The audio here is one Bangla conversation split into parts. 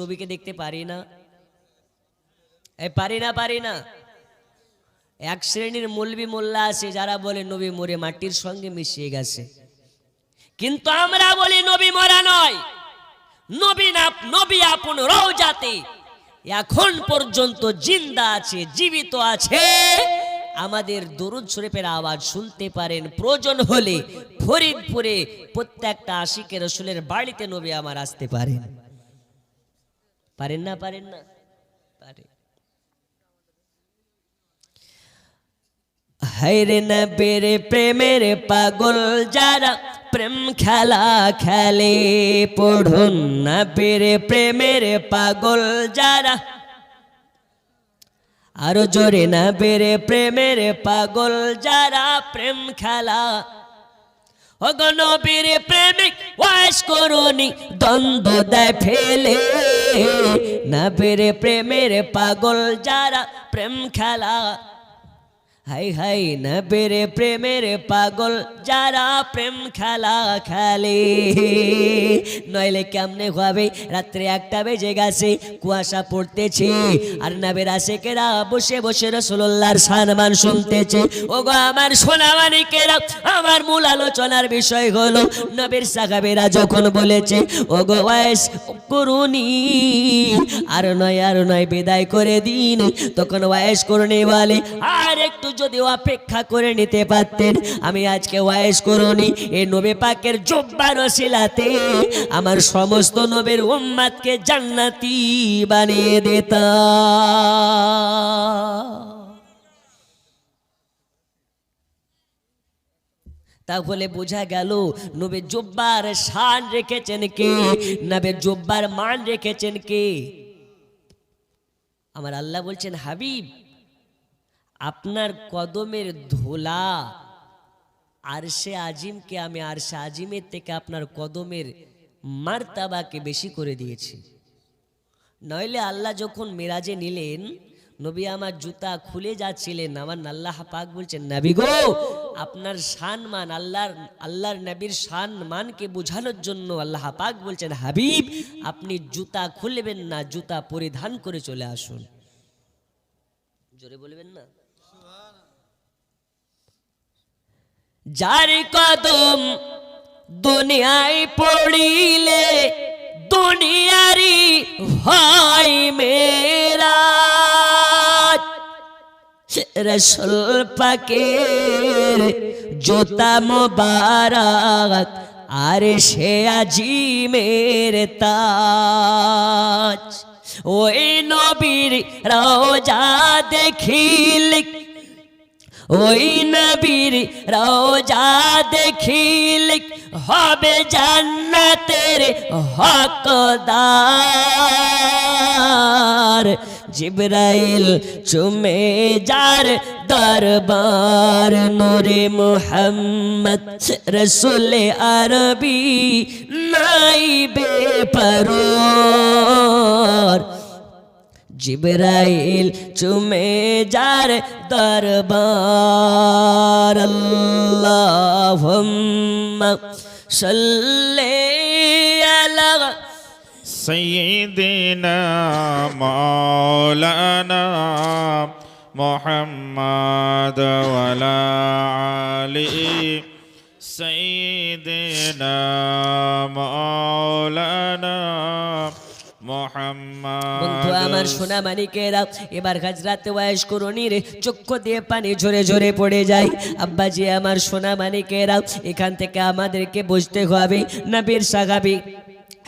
নবীকে দেখতে পারি না। পারি না পারি না। এক শ্রেণির মলবি মোল্লা আছে, যারা বলে নবী মরে মাটির সঙ্গে মিশিয়ে গেছে। কিন্তু আমরা বলি নবী মরা নয়। নবী না, নবী আপন রওজাতে এখন পর্যন্ত জিন্দা আছে, জীবিত আছে। আমাদের দরুদ শরীফের আওয়াজ শুনতে পারেন। প্রয়োজন হলে ফরিদপুরে প্রত্যেকটা আশিকের রসুলের বাড়িতে নবী আমার আসতে পারেন। পারেন না পারেন না। পারে। হাইরে নবীর প্রেমের পাগল যারা প্রেম খেলা খেলে, পড়ুন নবীর প্রেমের পাগল যারা। আরও জোরে, নবীর প্রেমের পাগল যারা প্রেম খেলা অগনবীর প্রেমিক ওয়াস করুনি দ্বন্দ্ব দেয় ফেলে। নবীর প্রেমের পাগল যারা প্রেম খেলা হাই হাই নবীর প্রেমের পাগল, যারা প্রেম খেলা খেলে। নইলে কেমনে হবে? রাত্রে একটা বেজে গেছে, কুয়াশা পড়তেছে। আর নবীর আশেকেরা বসে বসে রসুল্লাহর সানমান শুনতেছে। ও গো আমার সোনা মানিকেরা আমার মূল আলোচনার বিষয় হলো, নবীর সাহাবেরা যখন বলেছে ও গো ওয়াইস করুনি। আর নয় আর নয়, বিদায় করে দিন। তখন ওয়াইস করুনি বলে, আর একটু যদি অপেক্ষা করে নিতে পারতেন, আমি আজকে ওয়াইস করুনি এই নবী পাকের জব্বার শিলাতে আমার সমস্ত নবের উম্মাদকে জান্নাতি বানিয়ে দিতাম। তাহলে বোঝা গেল, নবী জব্বার শান রেখেছেন কে? নবী জব্বার মান রেখেছেন কে? আমার আল্লাহ বলছেন, হাবিব, আপনার কদমের ধোলা আরশে আজিমকে আমি আরশে আজিমের থেকে আপনার কদমের মারতাবাকে বেশি করে দিয়েছি। নইলে আল্লাহ যখন মেরাজে নিলেন নবী আমার জুতা খুলে যাচ্ছিলেন। আমার আল্লাহ পাক বলছেন, নবী গো, আপনার শান মান আল্লাহর আল্লাহর নবীর শান মানকে বোঝানোর জন্য আল্লাহ পাক বলছেন, হাবিব, আপনি জুতা খুলবেন না, জুতা পরিধান করে চলে আসুন। জোরে বলবেন না? যার কদম দুনিয়ায় পড়িলে দুনিয়ারি হয় মেরা রসুল পাকের জোতা মোবারক আর সে আজিমের তাজ। ওই নবীর রোজা দেখিল ওই নবীর রোজা দেখিল হবে জান্নাতের হকদার। জিব্রাইল চুমে যার দরবার নূরে মুহাম্মদ রসুল আরবি নাই বেপরোর। জিবরাইল চুমে যার দরবার আল্লাহুম্মা সাল্লি আলা سيدنا مولانا محمد وعلى آله سيدنا مولانا محمد বন্ধু আমার সোনা মানিকেরা এবার গাজরাতে ওয়াইশ করুনির চক্ষু দিয়ে পানি ঝরে ঝরে পড়ে যায় আব্বাজি আমার সোনা মানিকেরা এখান থেকে আমাদেরকে বুঝতে হবে নবীর সাগাবি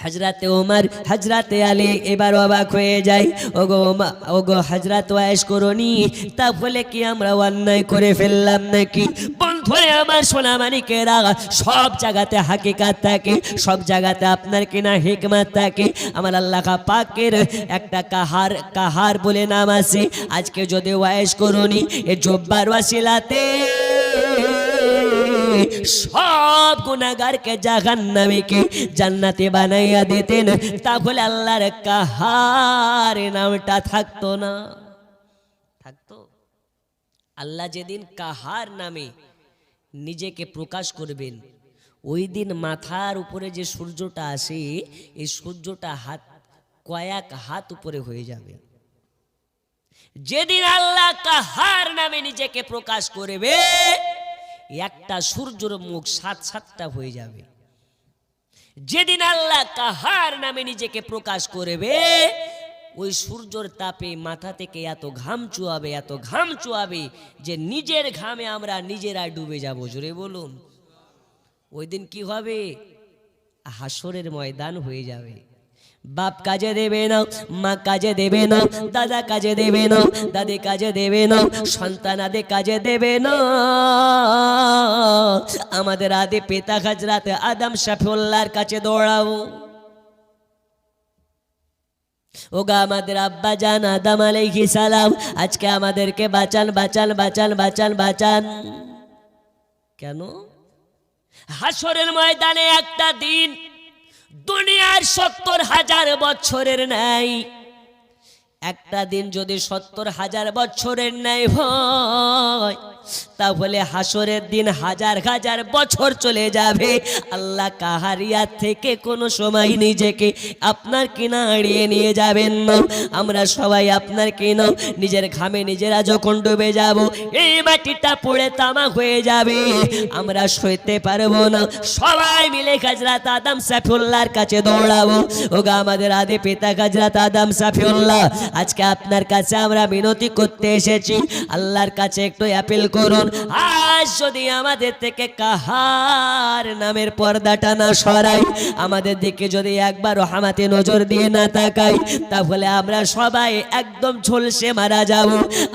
হাজরাতে ওমর হাজরাতে আলী এবার অবাক হয়ে যায়। ওগো ওমা- ওগো হাজরাত ওয়াইশ করুনি তাহলে কি আমরা অন্যায় করে ফেললাম নাকি? বন্ধুরে, আমার সোনা মানিকেরা সব জায়গাতে হাকিকাত থাকে, সব জায়গাতে আপনার কিনা হিকমাত থাকে। আমার আল্লাহ পাকের একটা কাহার কাহার বলে নাম আছে। আজকে যদি ওয়াইশ করুনি এ জব্বার ওয়াসিলাতে সব গুনাগারকে জাহান্নামীকে জান্নাতে বানাইয়া দিতেন। তাহলে আল্লাহর কাহার নামটা থাকতো না। থাকতো? আল্লাহ যেদিন কাহার নামে নিজেকে প্রকাশ করবেন, ওই দিন মাথার উপরে যে সূর্যটা আসে, এই সূর্যটা হাত, কয়েক হাত উপরে হয়ে যাবে। যেদিন আল্লাহ কাহার নামে নিজেকে প্রকাশ করবে একটা সূর্যর মুখ সাত সাতটা হয়ে যাবে। যেদিন আল্লাহ কাহার নামে নিজেকে প্রকাশ করবে, ওই সূর্যর তাপে মাথা থেকে এত ঘাম চুয়াবে, এত ঘাম চুয়াবে যে নিজের ঘামে আমরা নিজেরা ডুবে যাব। জোরে বলুন। ওই দিন কি হবে? হাসরের ময়দান হয়ে যাবে। বাপ কাজে দেবে না, মা কাজে দেবে না, দাদা কাজে দেবে না, দাদি কাজে দেবে না, সন্তান আদে কাজে দেবে না। আমাদের আদি পিতা হাজরাতে আদম শাফিউল্লাহর কাছে দৌড়াবো ওগা আমাদের আব্বা জান আদম আলাইহি সালাম, আজকে আমাদেরকে বাঁচান বাঁচান বাঁচান বাঁচান বাঁচান। কেন? হাসরের ময়দানে একটা দিন দুনিয়ার সত্তর হাজার বছরের নাই একটা দিন যদি সত্তর হাজার বছরের ন্যায় হয় তাহলে হাসরের দিন হাজার হাজার বছর চলে যাবে। আল্লাহ কাহারিয়া থেকে কোনো সময় নিজেকে আপনার কিনা এড়িয়ে নিয়ে যাবেন না। আমরা সবাই আপনার কিনা? নিজের ঘামে নিজেরা যখন ডুবে যাব, এই মাটিটা পড়ে তামা হয়ে যাবে। আমরা সইতে পারব না। সবাই মিলে হাজরাত আদম সাফিউল্লাহর কাছে দৌড়াবো। ওগা আমাদের আদি পিতা হাজরাত আদম সাফিউল্লাহ, আজকে আপনার কাছে আমরা মিনতি করতে এসেছি। আল্লাহর কাছে একটু অ্যাপিল করুন। আজ যদি আমাদের থেকে কাহার নামের পর্দাটা না সরাই, আমাদের দিকে যদি একবার রহমাতে নজর দিয়ে না তাকাই, তাহলে আমরা সবাই একদম ঝলসে মারা যাব।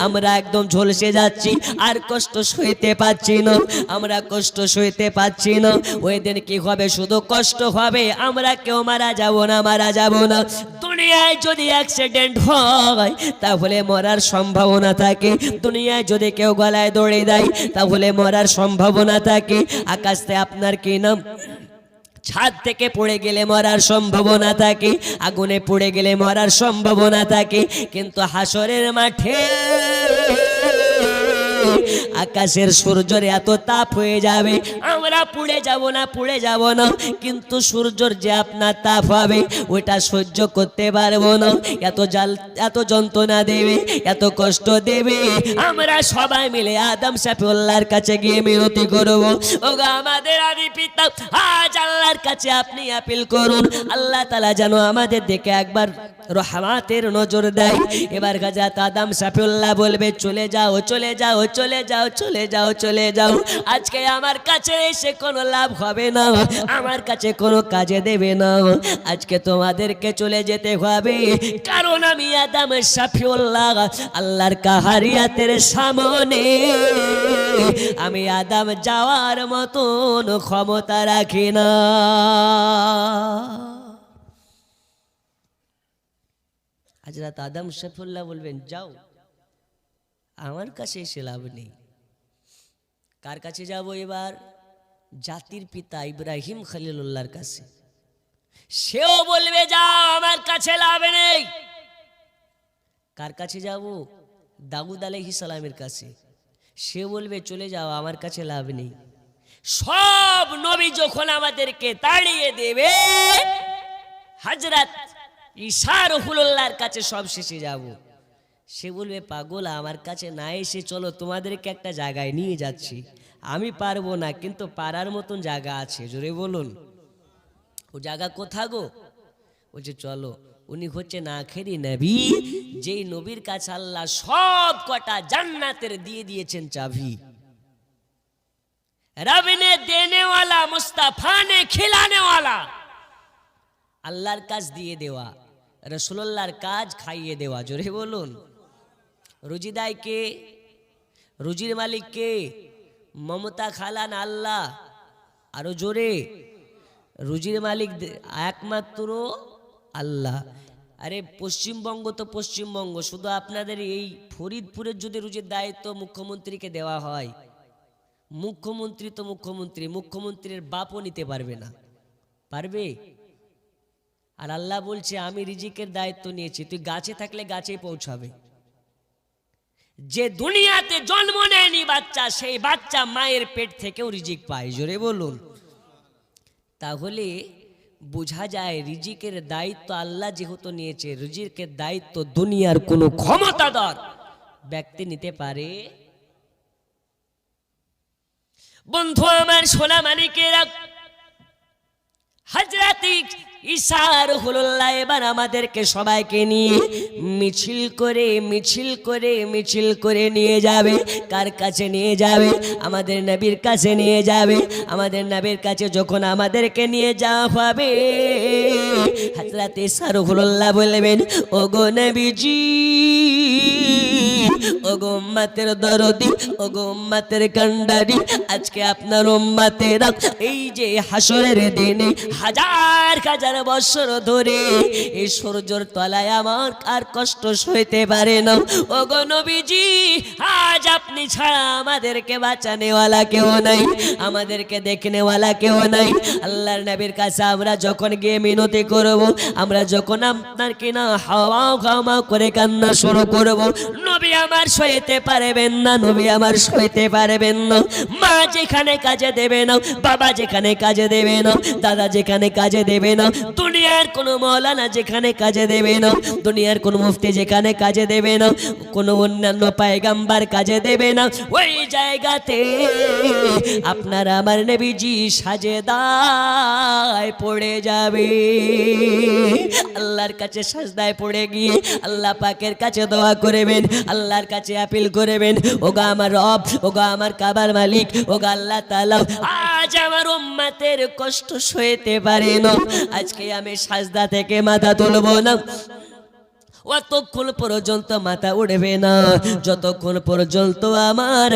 আমরা একদম ঝলসে যাচ্ছি, আর কষ্ট সইতে পাচ্ছি না। আমরা কষ্ট সইতে পাচ্ছি না। ওই দিন কি হবে? শুধু কষ্ট হবে। আমরা কেউ মারা যাব না, মারা যাব না। দুনিয়ায় যদি অ্যাক্সিডেন্ট হয়, তাহলে মরার সম্ভাবনা থাকে। দুনিয়ায় যদি কেউ গলায় দৌড়ে দেয় তাহলে মরার সম্ভাবনা থাকে। আকাশে আপনার কি নাম? ছাদ থেকে পড়ে গেলে মরার সম্ভাবনা থাকে, আগুনে পড়ে গেলে মরার সম্ভাবনা থাকে, কিন্তু হাসরের মাঠে আকাশের সূর্যের এত তাপ হয়ে যাবে। আমরা পুড়ে যাব না, পুড়ে যাব না। কিন্তু সূর্যর যে আপনার তাপ হবে, ওটা সহ্য করতে পারব না। এত জাল, এত যন্ত্রণা দেবে, এত কষ্ট দেবে। আমরা সবাই মিলে আদম সাফিউল্লাহর কাছে গিয়ে মিনতি করব। ওগো আমাদের আদি পিতা, আজ আল্লাহর কাছে আপনি আপিল করুন। আল্লাহ তালা যেন আমাদের দিকে একবার রহমাতের নজর দেয়। এবার গাজাত আদম সাফিউল্লাহ বলবে, চলে যাও চলে যাও চলে যাও চলে যাও চলে যাও। আজকে আমার কাছে এসে কোনো লাভ হবে না। আমার কাছে কোনো কাজে দেবে না। আজকে তোমাদেরকে চলে যেতে হবে। কারণ আমি আদম সাফিউল্লাহ আল্লাহর কাহারিয়াতের সামনে। আমি আদাম যাওয়ার মতন ক্ষমতা রাখি না। হাজরাত আদম শফুল্লাহ বলবেন, যাও। আমার কাছে এসে লাভ নেই। কার কাছে যাব এবার? জাতির পিতা ইব্রাহিম খলিলুল্লাহর কাছে। সেও বলবে যাও আমার কাছে লাভ নেই। কার কাছে যাব? দাউদ আলহি সালামের কাছে। সে বলবে, চলে যাও, আমার কাছে লাভ নেই। সব নবী যখন আমাদেরকে তাড়িয়ে দেবে হাজরাত ঈশা রহুল্লাহর কাছে সব শেষে যাব। সে বলবে, পাগলা, আমার কাছে না এসে চলো, তোমাদেরকে একটা জায়গায় নিয়ে যাচ্ছি। আমি পারব না, কিন্তু পারার মতন জায়গা আছে, জোরে বলুন। ও জায়গা কোথা গো? বলছে, চলো। উনি হচ্ছে না খেরি নবী, যেই নবীর কাছে আল্লাহ সব কটা জান্নাতের দিয়ে দিয়েছেন চাবি। রব দেনে ওয়ালা খিলানে ওয়ালা আল্লাহর কাজ দিয়ে দেওয়া রসুল্লাহর কাজ খাইয়ে দেওয়া, জোরে বলুন। রুজিদায় কে? রুজির মালিক কে? মমতা, খালান, আল্লাহ। আরও জোরে। রুজির মালিক একমাত্র আল্লাহ। আরে, পশ্চিমবঙ্গ তো পশ্চিমবঙ্গ। শুধু আপনাদের এই ফরিদপুরের যদি রুজির দায়িত্ব মুখ্যমন্ত্রীকে দেওয়া হয়, মুখ্যমন্ত্রী তো মুখ্যমন্ত্রী, মুখ্যমন্ত্রীর বাপও নিতে পারবে না। পারবে? আর আল্লাহ বলছে, আমি রিজিকের দায়িত্ব নিয়েছি। তুই গাছে থাকলে গাছেই পৌঁছাবে। যে দুনিয়াতে জন্ম নেয়নি বাচ্চা, সেই বাচ্চা মায়ের পেট থেকেও রিজিক পায়। জোরে বলুন। তাহলে বোঝা যায় রিজিকের দায়িত্ব আল্লাহ যেহেতু নিয়েছে, রিজিকের দায়িত্ব দুনিয়ার কোনো ক্ষমতাধর ব্যক্তি নিতে পারে। বন্ধু আমার সোনা মানিকেরা হাজরাতি ইসার হুল্লাহ এবার আমাদেরকে সবাইকে নিয়ে মিছিল করে মিছিল করে মিছিল করে নিয়ে যাবে। কার কাছে নিয়ে যাবে? আমাদের নবীর কাছে নিয়ে যাবে। আমাদের নবীর কাছে যখন আমাদেরকে নিয়ে যাওয়া হবে হাজরাত ইসার হুল্লাহ বলবেন ও গো নবীজি ও দরদি ও কান্ডারি আজকে আপনার উম্মাতেরা এই যে হাসরের দিনে হাজার হাজার বছর ধরে এই সূর্যর তলায় আমার আর কষ্ট সইতে পারে না। ও গো নবীজি, আজ আপনি ছাড়া আমাদেরকে বাঁচানেওয়ালা কেউ নাই, আমাদেরকে দেখনেওয়ালা কেউ নাই। আল্লাহর নবীর কাছে আমরা যখন গিয়ে মিনতি করব, আমরা যখন আপনার কিনা হাওয়া হাওয়া করে কান্না শুরু করব, নবী আমার সইতে পারবেন না, নবী আমার সইতে পারবেন না। মা যেখানে কাজে দেবে না, বাবা যেখানে কাজে দেবে না, দাদা যেখানে কাজে দেবে না, দুনিয়ার কোনো মৌলানা যেখানে কাজে দেবে না, দুনিয়ার কোনো মুফতি যেখানে কাজে দেবে না, কোনো অন্যান্য পায়গাম্বার কাজে দেবে না। ওই জায়গাতে আপনার আমার নবীজি সাজে দায় পড়ে যাবে। আল্লাহর কাছে সাজদায় পড়ে গিয়ে আল্লাহ পাকের কাছে দোয়া করবেন। আল্লাহর কাছে আপিল করবেন। ওগা আমার রব, ওগা আমার কাবার মালিক, ওগা আল্লাহ তাআলা। আজ আমার উম্মতের কষ্ট সইতে পারে না। আজকে আমি সাজদা থেকে মাথা তুলবো না। অতক্ষণ পর্যন্ত মাথা উঠবে না। যতক্ষণ পর্যন্ত আমার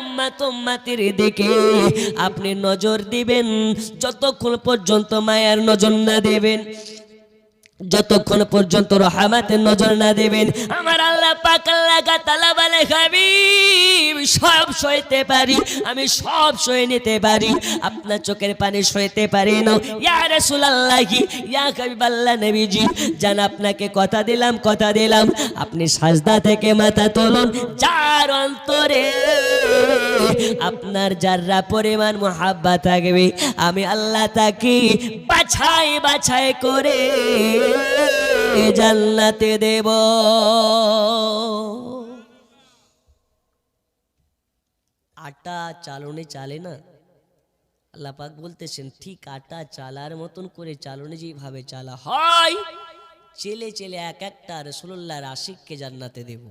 উম্মাত উম্মাতির দিকে আপনি নজর দিবেন, যতক্ষণ পর্যন্ত মায়ের নজর না দেবেন। যতক্ষণ পর্যন্ত রহমাতের নজর না দেবেন, আমার আল্লাহ পাক আল্লাহ তালা বলে, হাবিব, সব সইতে পারি, আমি সব সয়ে নিতে পারি, আপনার চোখের পানি সইতে পারি না। ইয়া রাসূলুল্লাহি, ইয়া হাবিবাল্লাহ নবীজি, জান, আপনাকে কথা দিলাম কথা দিলাম, আপনি সাজদা থেকে মাথা তুলুন, যার অন্তরে আপনার যাররা পরিমাণ মহাব্বা থাকবে, আমি আল্লাহ তাকে বাছাই বাছাই করে জান্নাতে দেব। আটা চালনে চালে না? আল্লাহ পাক বলতেছেন, ঠিক আটা চালার মতন করে চালনে যেভাবে চালা হয়, চেলে চেলে এক একটা রসুল্লাহর আশিককে জান্নাতে দেব।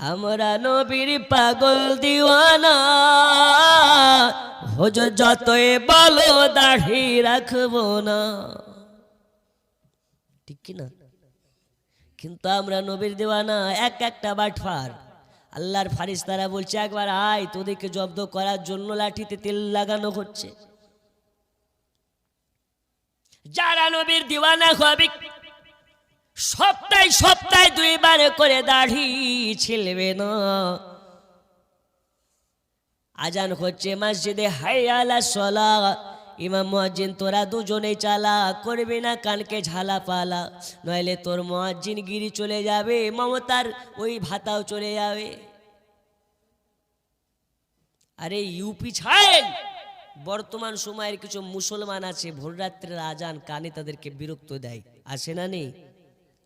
আমরা নবীর পাগল দিওয়ানা। হজ যতই বলো, দাড়ি রাখব না। ঠিক কি না? কিন্তু আমরা নবীর দেওয়ানা, এক একটা বাটফার। আল্লাহর ফারিস তারা বলছে, একবার আয়, তোদেরকে জব্দ করার জন্য লাঠিতে তেল লাগানো হচ্ছে। যারা নবীর দিওয়ানা হবে সপ্তাহে সপ্তাহে দুইবার করে দাড়ি ছিলবে না। আজান হচ্ছে মসজিদে হাইয়ালা সলা ইমাম মুয়াজ্জিন, তোরা দুজনে চালা, করবি না কানকে ঝালা পালা। নইলে তোর মুয়াজ্জিন গিরি চলে যাবে, মমতার ওই ভাতাও চলে যাবে। আরে ইউপি ছাড়েন! বর্তমান সময়ের কিছু মুসলমান আছে, ভোররাত্রের আজান কানে তাদেরকে বিরক্ত দেয়। আছে না নেই?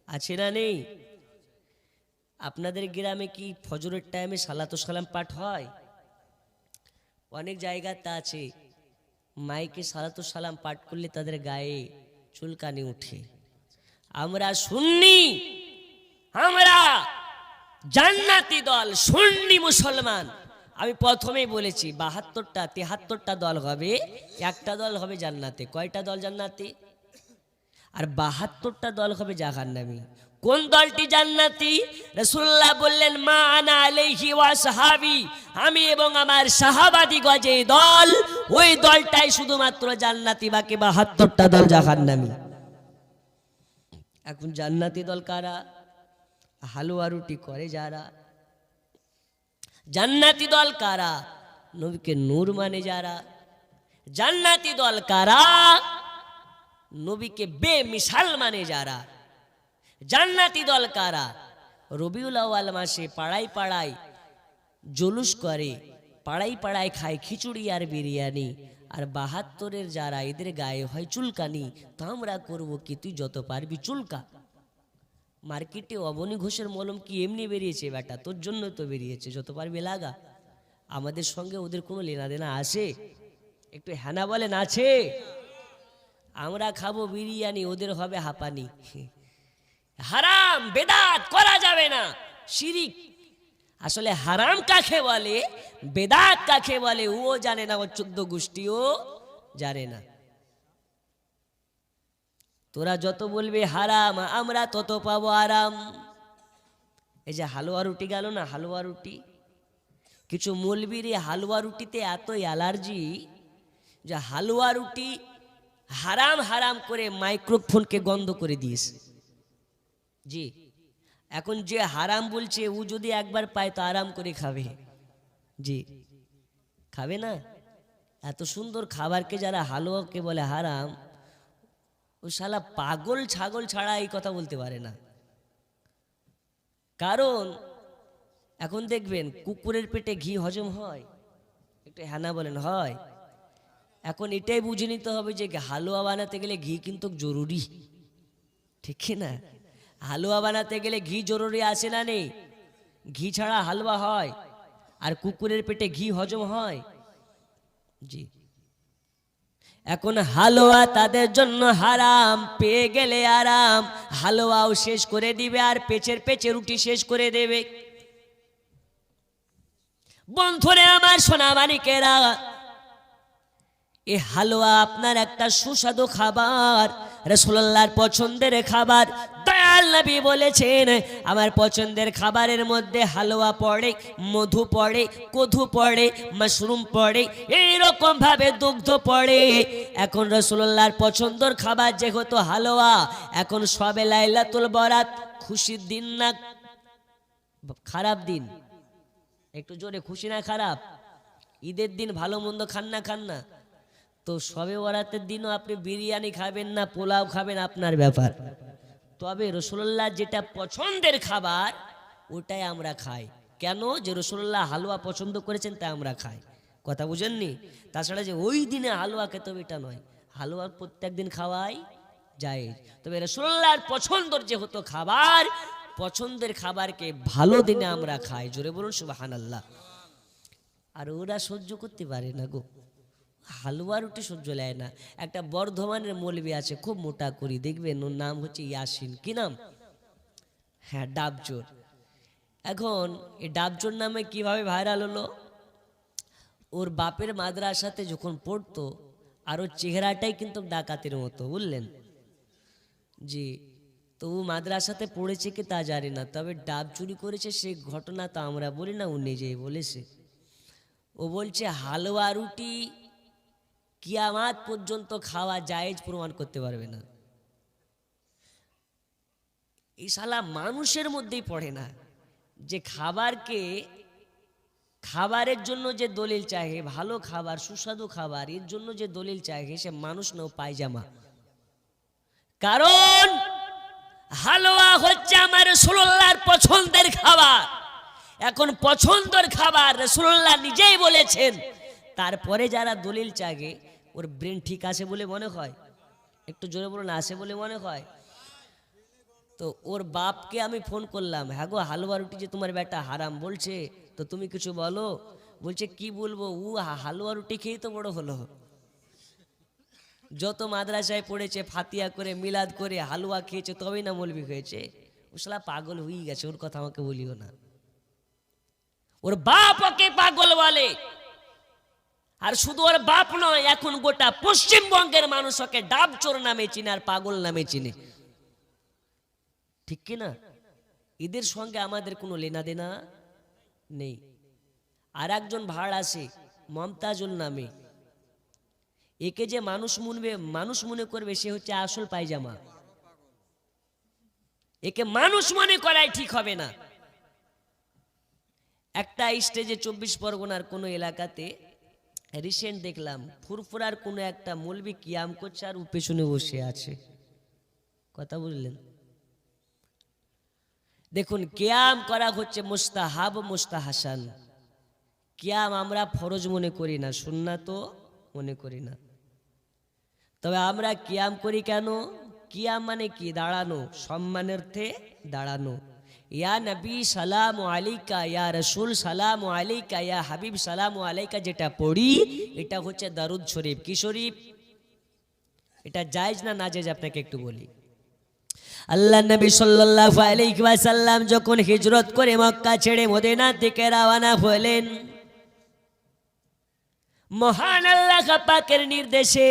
আছে না নেই? আপনাদের গ্রামে কি ফজরের টাইমে সালাতো সালাম পাঠ হয়? অনেক জায়গাতে আছে। মাইকে সালাতু সালাম পাঠ করলে তাদের গায়ে চুলকানি উঠে। আমরা শুননি আমরা জান্নাতি দল, সুন্নি মুসলমান। আমি প্রথমেই বলেছি, বাহাত্তরটা, তেহাত্তরটা দল হবে, একটা দল হবে জান্নাতে। কয়টা দল জান্নাতে? আর বাহাত্তরটা দল হবে জাহান্নামী। কোন দলটি জান্নাতি? রসুল্লাহ বললেন, মা আনা আলাইহি ওয়া সাহাবি। আমি এবং আমার সাহাবাদি গজে দল, ওই দলটাই শুধুমাত্র জান্নাতি, বাকি বাহাত্তরটা দল জাহান্নামী। এখন জান্নাতি দল কারা? হালুয়া রুটি করে যারা। জান্নাতি দল কারা? নবীকে নূর মানে যারা। জান্নাতি দল কারা? নবীকে বেমিসাল মানে যারা? জান্নাতি দল কারা? রবিউল আওয়াল মাসে পাড়ায় পাড়ায় জুলুস করে, পাড়ায় পাড়ায় খায় খিচুড়ি আর বিরিয়ানি। আর বাহাত্তরের যারা এদের গায়ে হয় চুলকানি, তা আমরা করব কি? তুই যত পারবি চুলকা। মার্কেটে অবনী ঘোষের মলম কি এমনি বেরিয়েছে বেটা? তোর জন্য তো বেরিয়েছে, যত পারবি লাগা। আমাদের সঙ্গে ওদের কোনো লেনা দেনা আছে? একটু হ্যানা বলেন, আছে? আমরা খাব বিরিয়ানি, ওদের হবে হাঁপানি। হারাম, বেদাত, করা যাবে না। শিরিক। আসলে হারাম কাকে বলে? বেদাত কাকে বলে? ও জানে না ও চোদ্দ গোষ্ঠীও জানে না। তোরা যত বলবে হারাম, আমরা তত পাবো আরাম। এই যে হালুয়া রুটি গেল না, হালুয়া রুটি? কিছু মলবির হালুয়া রুটিতে এত অ্যালার্জি যে হালুয়া রুটি হারাম হারাম করে মাইক্রোফোনকে গন্ধ করে দিয়েছে। জি। এখন যে হারাম বলছে, ও যদি একবার পায় তো আরাম করে খাবে। জি। খাবে না? এত সুন্দর খাবারকে যারা হালুয়াকে বলে হারাম, ও শালা পাগল ছাগল ছাড়া এই কথা বলতে পারে না। কারণ, এখন দেখবেন কুকুরের পেটে ঘি হজম হয়, একটু হ্যানা বলেন, হয়। এখন এটাই বুঝে নিতে হবে যে হালুয়া বানাতে গেলে ঘি কিন্তু জরুরি। ঠিক না? হালুয়া বানাতে গেলে ঘি জরুরি আছে না নেই? ঘি ছাড়া হালুয়া হয়, আর কুকুরের পেটে ঘি হজম হয়। জি। এখন হালুয়া তাদের জন্য হারাম, পেয়ে গেলে আরাম। হালুয়াও শেষ করে দিবে আর পেচের পেচে রুটি শেষ করে দেবে। বন্ধুরে আমার সোনা মানিকেরা এ হালুয়া আপনার একটা সুস্বাদু খাবার রসুল্লাহর পছন্দের খাবার। দয়াল নবী বলেছেন, আমার পছন্দের খাবারের মধ্যে হালুয়া পড়ে, মধু পড়ে কধু পড়ে, মাশরুম পড়ে এইরকম ভাবে দুগ্ধ পড়ে। এখন রসুল্লাহর পছন্দর খাবার যেহেতু হালুয়া, এখন সবে লাইলাতুল বরাত, খুশির দিন না খারাপ দিন? একটু জোরে, খুশি না খারাপ? ঈদের দিন ভালো মন্দ খান না খান না? তো সবে বরাতের দিনও আপনি বিরিয়ানি খাবেন না, পোলাও খাবেন, আপনার ব্যাপার। তবে রসুল্লাহ যেটা পছন্দের খাবার, ওটাই আমরা খাই। কেন? যে রসুল্লাহ হালুয়া পছন্দ করেছেন, তাই আমরা খাই। কথা বুঝেননি? তাছাড়া যে ওই দিনে হালুয়া খেতে এটা নয়। হালুয়া প্রত্যেক দিন খাওয়াই যায়। তবে রসুল্লাহর পছন্দর যে হতো খাবার, পছন্দের খাবারকে ভালো দিনে আমরা খাই। জোরে বলুন সুবাহান আল্লাহ আর ওরা সহ্য করতে পারে না গো। হালুয়া রুটি সহ্য নেয় না। একটা বর্ধমানের মলবি আছে, খুব মোটা করি, দেখবেন ওর নাম হচ্ছে ইয়াসিন। কি নাম? হ্যাঁ ডাবচোর। এখন এই ডাবচোর নামে কীভাবে ভাইরাল হলো? ওর বাপের মাদ্রাসাতে যখন পড়তো, আর ওর চেহারাটাই কিন্তু ডাকাতের মতো, বুঝলেন? জি, তো ও মাদ্রাসাতে পড়েছে কি তা জানি না, তবে ডাব চুরি করেছে সে ঘটনা তা আমরা বলি না, ও নিজেই বলেছে। ও বলছে, হালুয়া রুটি কিয়ামাত পর্যন্ত খাওয়া জায়েজ প্রমাণ করতে পারবে না। এই শালা মানুষের মধ্যেই পড়ে না যে খাবারকে, খাবারের জন্য যে দলিল চাহে ভালো খাবার, সুস্বাদু খাবার, এর জন্য যে দলিল চাহে সে মানুষ নাও পায়জামা। কারণ হালুয়া হচ্ছে আমার রসুল্লাহর পছন্দের খাবার। এখন পছন্দের খাবার রসুল্লাহ নিজেই বলেছেন, তারপরে যারা দলিল চাগে ওর ব্রেন ঠিক আছে বলে মনে হয়? একটু জোরে বলুন, আছে বলে মনে হয়? তো ওর বাপকে আমি ফোন করলাম হ্যাঁ গো, হালুয়া রুটি যে তোমার বেটা হারাম বলছে, তো তুমি কিছু বলো? বলছে, কি বলব? উ হালুয়া রুটি খেয়েই তো বড় হলো। যত মাদ্রাসায় পড়েছে, ফাতিয়া করে, মিলাদ করে, হালুয়া খেয়েছে, তবেই না মলবি হয়েছে। ও শালা পাগল হয়ে গেছে, ওর কথা আমাকে বলিও না। ওর বাপ ওকে পাগল বলে। আর শুধু ওর বাপ নয়, এখন গোটা পশ্চিমবঙ্গের মানুষ ওকে ডাবচোর নামে চিনে আর পাগল নামে চিনে। ঠিক কি না এদের সঙ্গে আমাদের কোনো লেনা দেনা নেই। আর একজন ভাড় আছে, মমতাজুল নামে। একে যে মানুষ মনবে, মানুষ মনে করবে সে হচ্ছে আসল পায়জামা। একে মানুষ মনে করাই ঠিক হবে না। একটা স্টেজে চব্বিশ পরগনার কোনো এলাকাতে রিসেন্ট দেখলাম, ফুরফুরার কোনো একটা মলবি কিয়াম করছে আর পেছনে বসে আছে। কথা বললেন দেখুন, কিয়াম করা হচ্ছে মুস্তাহাব মুস্তাহাসান। কিয়াম আমরা ফরজ মনে করি না সুন্না তো মনে করি না। তবে আমরা কিয়াম করি কেন? কিয়াম মানে কি? দাঁড়ানো, সম্মানার্থে দাঁড়ানো। ইয়া নবী সালাম আলাইকা ইয়া রসুল সালাম আলাইকা ইয়া হাবিব সালাম আলাইকা যেটা পড়ি, এটা হচ্ছে দারুদ শরীফ। কি শরীফ? এটা জায়েজ না না জায়েজ? আপনাকে একটু বলি। আল্লাহ নবী সাল্লাল্লাহু আলাইহি ওয়াসাল্লাম যখন হিজরত করে মক্কা ছেড়ে মদিনা থেকে রওনা হলেন, মহান আল্লাহ পাকের নির্দেশে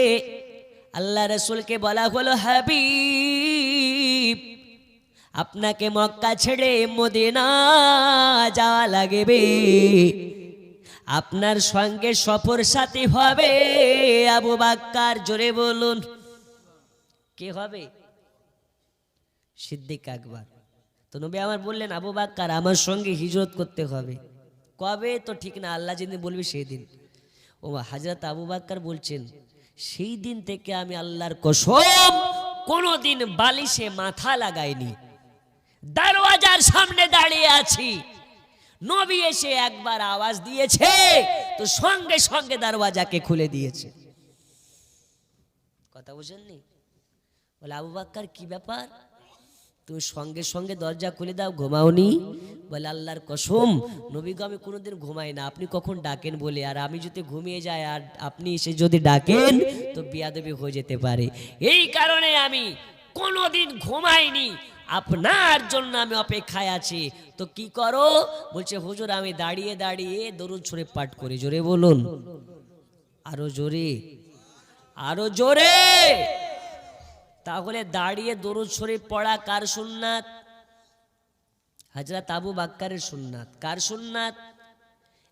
আল্লাহ রসুলকে বলা হলো, হাবিব আপনাকে মক্কা ছেড়ে মদিনা যাওয়া লাগবে। আপনার সঙ্গে সফর সাথী হবে। আবু বাক্কার, জোরে বলুন। কে হবে? সিদ্দিক আকবর। তো নবী আমার বললেন, আবু বাক্কার, আমার সঙ্গে হিজরত করতে হবে। কবে? তো ঠিক না, আল্লাহ যেদিন বলবি সেই দিন ও হাজরত আবু বাক্কার বলছেন, সেই দিন থেকে আমি আল্লাহর কসম কোনোদিন বালিশে মাথা লাগাইনি। দরওয়াজার সামনে দাঁড়িয়ে আছি। নবী এসে একবার আওয়াজ দিয়েছে, তো সঙ্গে সঙ্গে দরওয়াজাকে খুলে দিয়েছে। কথা বুঝেননি? বলে, আবু বাক্কার, কি ব্যাপার? তুমি সঙ্গে সঙ্গে দরজা খুলে দাও, ঘুমাওনি? বলে, আল্লাহর কসম নবীগো আমি কোনোদিন ঘুমাই না। আপনি কখন ডাকেন বলে? আর আমি যদি ঘুমিয়ে যাই, আর আপনি এসে যদি ডাকেন, তো বিয়াদবি হয়ে যেতে পারে। এই কারণে আমি কোনোদিন ঘুমাইনি। আপনার জন্য আমি অপেক্ষায় আছি। তো কি করো? বলছে, হুজুর, আমি দাঁড়িয়ে দাঁড়িয়ে দরুদ ছড়ে পাঠ করি। জোরে বলুন। আরও জোরে। আরও জোরে। তাহলে দাঁড়িয়ে দরুদ শরীফ পড়া কার সুন্নাত? হাজরত আবু বাক্কারের সুন্নাত। কার সুন্নাত?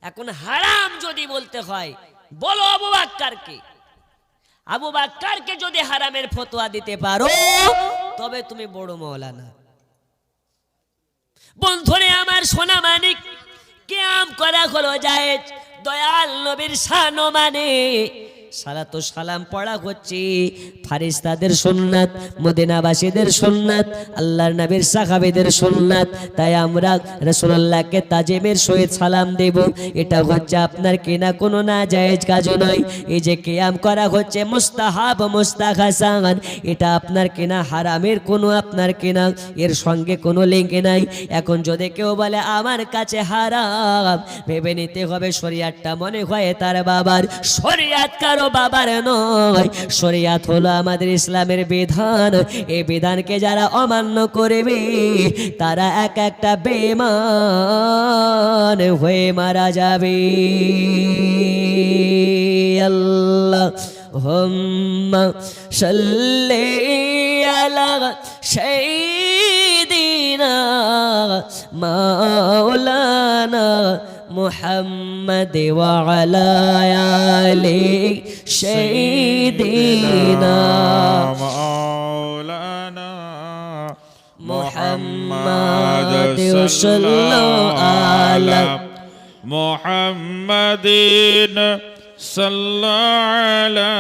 এখন হারাম যদি বলতে হয়, বলো আবু বাক্কারকে। আবু বাক্কারকে যদি হারামের ফতোয়া দিতে পারো তবে তুমি বড় মৌলানা। বন্ধুরে আমার সোনা মানিক কেয়াম করা হলো যায় দয়াল নবীর সানো মানে সালাতো সালাম পড়া হচ্ছে। ফারিস্তাদের সুন্নাত, মদিনাবাসীদের সুন্নাত, আল্লাহর নবীর সাহাবেদের সুন্নাত। তাই আমরা রাসূলুল্লাহকে তাজিমের সহিত সালাম দেব। এটা হচ্ছে আপনার কেনা কোনো না জায়েজ কাজ নয়। এই যে কেয়াম করা হচ্ছে মুস্তাহাব মুস্তাহাসান, এটা আপনার কেনা হারামের কোনো আপনার কেনা, এর সঙ্গে কোনো লিঙ্ক নাই। এখন যদি কেউ বলে, আমার কাছে হারাম, ভেবে নিতে হবে শরিয়াতটা মনে হয় তার বাবার শরিয়াত কারও বাবার নয়। শরিয়াত হলো আমাদের ইসলামের বিধান। এই বিধানকে যারা অমান্য করবে, তারা এক একটা বেমান হয়ে মারা যাবে। আল্লাহ, হুম্ম সাল্লি আলা সাইয়্যিদিনা মাওলানা। محمد وعلى آل سيدنا مولانا محمد صلى على محمد صلى على